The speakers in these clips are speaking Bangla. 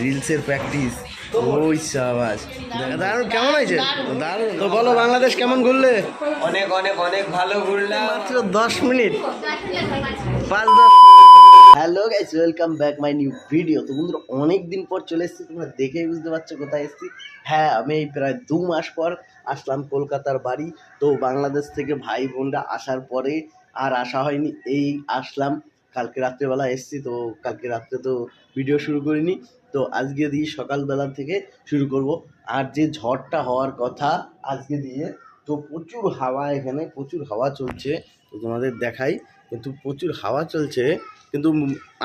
রিলসের প্র্যাকটিস। ওই সাবাস। দারুণ কেমন আছে দারুণ। তো বলো বাংলাদেশ কেমন ঘুরলে? অনেক অনেক অনেক ভালো ঘুরলাম। মাত্র দশ মিনিট। পাঁচ দশ hello guys welcome back my new video তো বন্ধুরা অনেক দিন পর চলে এসেছি। তোমরা দেখেই বুঝতে পারছ কোথায় এসেছি। হ্যাঁ আমি এই প্রায় দু মাস পর আসলাম কলকাতার বাড়ি। তো বাংলাদেশ থেকে ভাই বোনরা আসার পরে আর আসা হয়নি। এই আসলাম কালকে রাত্রেবেলা এসেছি, তো কালকে রাত্রে তো ভিডিও শুরু করিনি। তো আজকে দিয়ে সকালবেলা থেকে শুরু করব। আর যে ঝড়টা হওয়ার কথা আজকে দিয়ে, তো প্রচুর হাওয়া এখানে, প্রচুর হাওয়া চলছে। তো তোমাদের দেখাই, কিন্তু প্রচুর হাওয়া চলছে, কিন্তু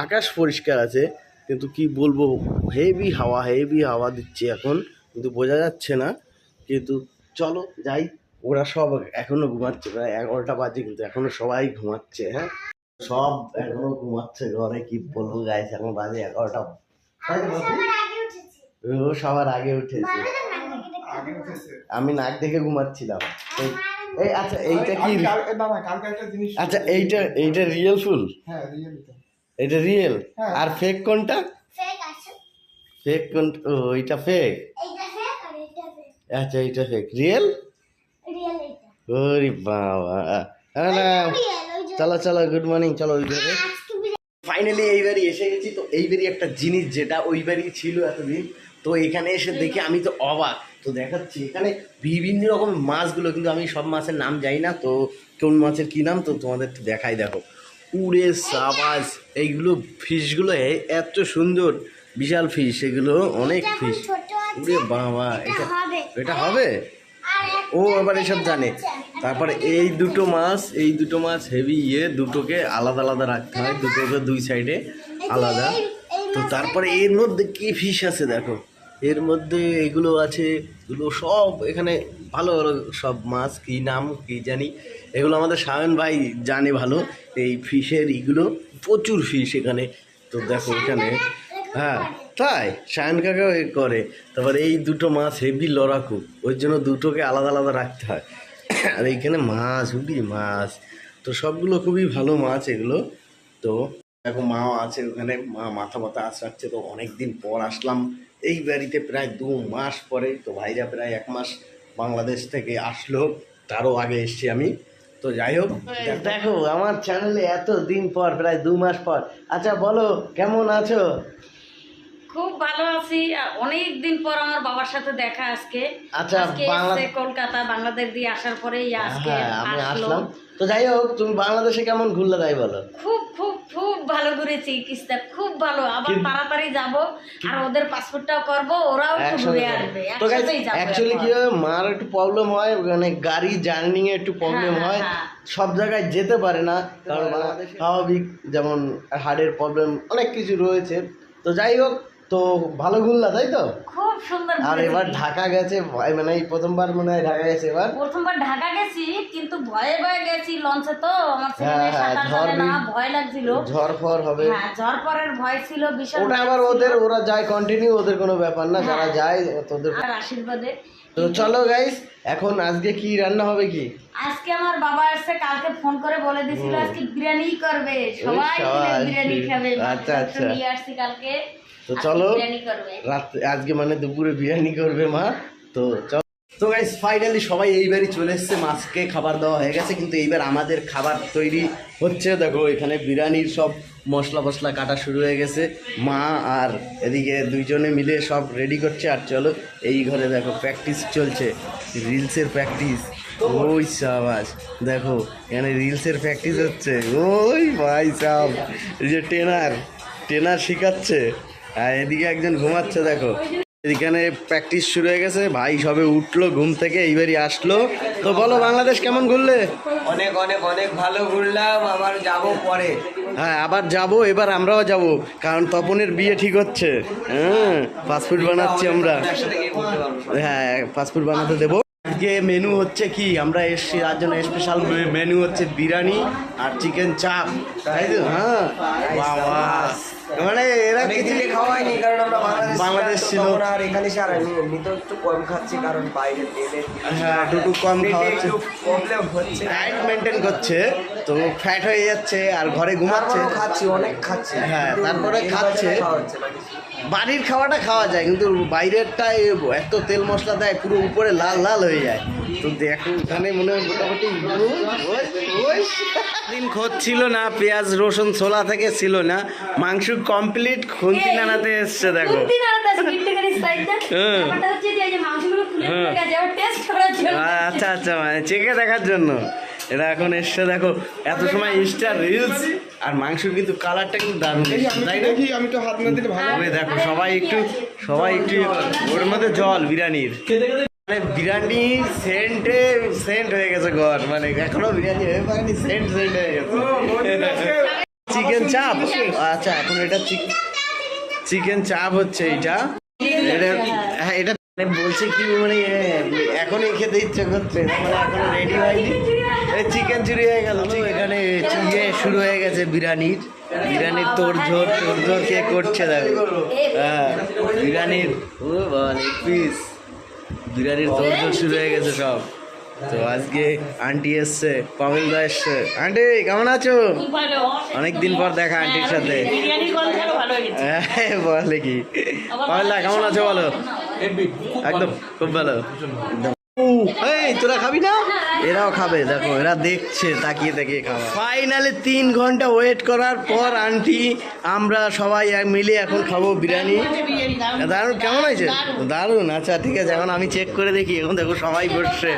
আকাশ পরিষ্কার আছে, কিন্তু কি বলব হেভি হাওয়া হেভি হাওয়া দিচ্ছে এখন, কিন্তু বোঝা যাচ্ছে না। কিন্তু চলো যাই, ওরা সব এখনও ঘুমাচ্ছে, প্রায় এগারোটা বাজে, কিন্তু এখনও সবাই ঘুমাচ্ছে হ্যাঁ। সব এখনও ঘুমাচ্ছে ঘরে কি বলব গাইছে এখন বাজে এগারোটা? ও সবার আগে উঠেছে। আমি নাক দেখে ঘুমাচ্ছিলাম। এই- আচ্ছা এইটা কি? আচ্ছা এইটা এইটা রিয়েল ফুল? হ্যাঁ এটা। রিয়েল হ্যাঁ। আর ফেক কোনটা? ফেক আছে। ফেক ও এটা ফেক এইটা ফেক আর এইটা ফেক আচ্ছা এইটা ফেক রিয়েল রিয়েল ওরে বাবা। হ্যাঁ না। চলো চলো গুড মর্নিং চলো ওই ঘরে ফাইনালি এইবারই এসে গেছি তো এইবারই একটা জিনিস যেটা ওইবারই ছিল এতদিন তো এখানে এসে দেখে আমি তো অবাক। তো দেখাচ্ছি এখানে বিভিন্ন রকম মাছগুলো কিন্তু আমি সব মাছের নাম জানি না তো কোন মাছের কী নাম তো তোমাদের একটু দেখাই দেখো। উড়ে সাবাজ এইগুলো ফিশগুলো এ- এত সুন্দর বিশাল ফিশ এগুলো অনেক ফিশ। উড়ে বাবা এটা এটা হবে এটা হবে আর একটা ও আবার এসব জানে। তারপরে এই দুটো মাছ, এই দুটো মাছ হেভি ইয়ে দুটোকে আলাদা আলাদা রাখতে হয়, দুটোকে দুই সাইডে আলাদা। তো তারপরে এর মধ্যে কি ফিশ আছে দেখো? এর মধ্যে এগুলো আছে, এগুলো সব এখানে ভালো ভালো সব মাছ, কি নাম কি জানি। এগুলো আমাদের সায়ন ভাই জানে ভালো, এই ফিশের এগুলো প্রচুর ফিশ এখানে। তো দেখো এখানে হ্যাঁ তাই? সায়ন কাকাও এ করে। তারপর এই দুটো মাছ হেভি লড়াকু ওই জন্য দুটোকে আলাদা আলাদা রাখতে হয়। আর এইখানে মাছ উডি মাছ তো সবগুলো খুবই ভালো মাছ এগুলো। তো দেখো মাও আছে ওখানে মা মাথা মাথা আশ্রাচ্ছে তো অনেক দিন পর আসলাম। এই বাড়িতে প্রায় দু মাস পরে তো ভাইরা প্রায় এক মাস বাংলাদেশ থেকে আসলো তারও আগে এসছি আমি। তো যাই হোক দেখো আমার চ্যানেলে এত দিন পর প্রায় দু মাস পর। আচ্ছা বলো কেমন আছো? খুব ভালো আছি। অনেক দিন পর আমার বাবার সাথে দেখা আজকে। আচ্ছা, আজকে কলকাতা বাংলাদেশ দিয়ে আসার পরেই আজকে হ্যাঁ আমি আসলাম। তো যাই হোক তুমি বাংলাদেশে কেমন ঘুরলে তাই বলো। খুব খুব খুব ভালো ঘুরেছি কিস্তা। খুব ভালো। আবার তাড়াতাড়ি যাব আর ওদের পাসপোর্টটাও করব ওরাও একটু ঘুরে আসবে অ্যাকচুয়ালি কি। হয় মার একটু প্রবলেম হয় মানে গাড়ি জার্নিং এ একটু প্রবলেম হ্যাঁ, হয় হ্যাঁ। সব জায়গায় যেতে পারে না কারণ বাংলাদেশে স্বাভাবিক যেমন হার্টের প্রবলেম অনেক কিছু রয়েছে। তো যাই হোক তো ভালো ঘুরলা তাই তো? খুব সুন্দর আর এবার ঢাকা গেছে ভয় মানে এই প্রথমবার মনে হয় ঢাকা গেছে এবার। প্রথমবার ঢাকা গেছি কিন্তু ভয়ে ভয়ে গেছি লঞ্চে তো। আমার হ্যাঁ, হ্যাঁ, সাঁতার জানে না ভয় লাগছিল। ঝড় ফর হবে। হ্যাঁ ঝড় পরের ভয় ছিল বিশাল ওটা আবার ওদের ওরা যায় কন্টিনিউ ওদের কোনো ব্যাপার না যারা হ্যাঁ। যায় তোদের আর আশীর্বাদে। তো চলো গাইস এখন আজকে কি রান্না হবে কি? আজকে আমার বাবা আসছে কালকে ফোন করে বলে দিছিল আজকে বিরিয়ানি করবে। সবাই বিরিয়ানি খাবে। আচ্ছা, আচ্ছা। নিয়ে আসছি কালকে। তো চলো রাত্রে আজকে মানে দুপুরে বিরিয়ানি করবে মা। তো চল। তো গাইস ফাইনালি সবাই এইবারই চলে এসছে মাছকে খাবার দেওয়া হয়ে গেছে কিন্তু এইবার আমাদের খাবার তৈরি হচ্ছে। দেখো এখানে বিরিয়ানির সব মশলা ফসলা কাটা শুরু হয়ে গেছে। মা আর এদিকে দুইজনে মিলে সব রেডি করছে। আর চলো এই ঘরে দেখো প্র্যাকটিস চলছে। রিলসের প্র্যাকটিস ওই সাবাস। দেখো এখানে রিলসের প্র্যাকটিস হচ্ছে। ওই ভাই সাহ যে ট্রেনার ট্রেনার শেখাচ্ছে। আর এদিকে একজন ঘুমাচ্ছে দেখো। এখানে প্র্যাকটিস শুরু হয়ে গেছে। ভাই সবে উঠল ঘুম থেকে এইবারই আসলো। তো বলো বাংলাদেশ কেমন ঘুরলে? অনেক অনেক অনেক ভালো ঘুরলাম। আবার যাব পরে। হ্যাঁ আবার যাব এবার আমরাও যাব। কারণ তপনের বিয়ে ঠিক হচ্ছে। হ্যাঁ পাসপোর্ট বানাচ্ছি আমরা। হ্যাঁ পাসপোর্ট বানাতে দেবো। আজকে মেনু হচ্ছে কি? আমরা এসছি তার জন্য স্পেশাল মেনু হচ্ছে বিরিয়ানি আর চিকেন চাপ তাই তো? হ্যাঁ। বাবা মানে এরা অনেক কিছু খাওয়া হয়নি কারণ আমরা বাংলাদেশ ছিল। আর এখানে আমি এমনি তো একটু কম খাচ্ছি কারণ বাইরে তেলে হ্যাঁ একটু কম খাওয়া হচ্ছে। প্রবলেম হচ্ছে। ডায়েট মেনটেন করছে তো ফ্যাট হয়ে যাচ্ছে আর ঘরে ঘুমাচ্ছে। খাচ্ছি অনেক খাচ্ছি। হ্যাঁ, তারপরে খাচ্ছে। বাড়ির খাওয়াটা খাওয়া যায় কিন্তু বাইরেরটা এত তেল মশলা দেয় পুরো উপরে লাল লাল হয়ে যায়। তো দেখো মনে হয় মোটামুটি দিন খোঁজ ছিল না পেঁয়াজ রসুন ছোলা থেকে ছিল না। মাংস কমপ্লিট খুন্তি নানাতে এসছে দেখো। হ্যাঁ। হ্যাঁ। আচ্ছা আচ্ছা মানে চেকে দেখার জন্য। এটা এখন এসছে দেখো এত সময় ইনস্টা রিলস আর মাংসের কিন্তু কালারটা কিন্তু দারুণ তাই তো না? আমি তো হাত না দিলে ভালো তবে দেখো সবাই একটু সবাই একটু ওর মধ্যে জল বিরিয়ানির। মানে বিরিয়ানি সেন্টে সেন্ট হয়ে গেছে ঘর। মানে এখনও বিরিয়ানি হয়ে পারেনি সেন্ট সেন্ট হয়ে গেছে। চিকেন চাপ? আচ্ছা এখন এটা চিকেন চাপ হচ্ছে এইটা। এটা হ্যাঁ এটা মানে বলছে কি মানে এ, এখনই খেতে ইচ্ছে করছে। মানে এখনও রেডি হয়নি। চিকেন চুরি হয়ে গেল। তো এখানে ইয়ে শুরু হয়ে গেছে বিরিয়ানির। বিরিয়ানির তোর ঝোর তোর ঝোর কে করছে দেখো। হ্যাঁ বিরিয়ানির ও বল পিস। বিরিয়ানির তোর শুরু হয়ে গেছে সব। তো আজকে আন্টি এসছে পামিল দা এসছে। আন্টি কেমন আছো? অনেকদিন পর দেখা আন্টির সাথে। হ্যাঁ, বলে কি? পামিল দা কেমন আছো বলো? একদম খুব ভালো। একদম। এই তোরা খাবি না? এরাও খাবে দেখো এরা দেখছে তাকিয়ে তাকিয়ে তিন ঘণ্টা ওয়েট করার পর আন্টি আমরা সবাই মিলে এখন খাব বিরিয়ানি। দারুণ কেমন হয়েছে? দারুণ আচ্ছা ঠিক আছে এখন আমি চেক করে দেখি এখন দেখো সবাই বসছে।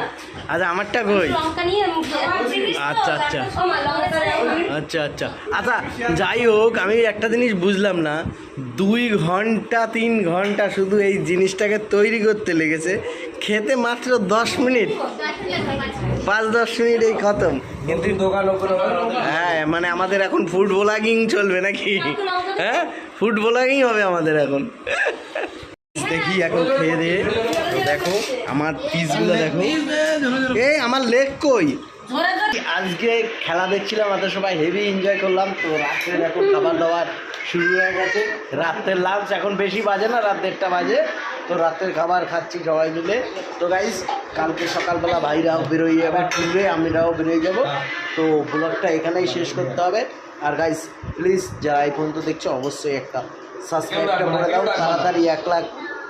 আচ্ছা আমারটা কই? আচ্ছা, আচ্ছা। আচ্ছা আচ্ছা। আচ্ছা যাই হোক আমি একটা জিনিস বুঝলাম না। দুই ঘণ্টা তিন ঘণ্টা শুধু এই জিনিসটাকে তৈরি করতে লেগেছে। খেতে মাত্র দশ মিনিট। পাঁচ দশ মিনিট এই খতম। কিন্তু দোকান হ্যাঁ মানে আমাদের এখন ফুড ব্লগিং চলবে নাকি? হ্যাঁ ফুড ব্লগিং হবে আমাদের এখন। দেখি এখন খেয়ে দিয়ে দেখো আমার পিসগুলো দেখো। এই আমার লেগ কই? আজকে খেলা দেখছিলাম আমাদের সবাই হেভি এনজয় করলাম। তো রাত্রে এখন খাবার দাবার শুরু হয়ে গেছে। রাত্রের লাঞ্চ এখন বেশি বাজে না রাত দেড়টা বাজে। তো রাতের খাবার খাচ্ছি সবাই মিলে। তো গাইজ কালকে সকালবেলা ভাইরাও বেরোই যাবে আমি আমিরাও বেরোয় যাব। তো ব্লগটা এখানেই শেষ করতে হবে। আর গাইজ প্লিজ যারা এই পর্যন্ত দেখছ, অবশ্যই একটা সাবস্ক্রাইবটা করে দাও। তাড়াতাড়ি এক লাখ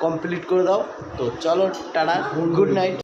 কমপ্লিট করে দাও। তো চলো, টাটা গুড নাইট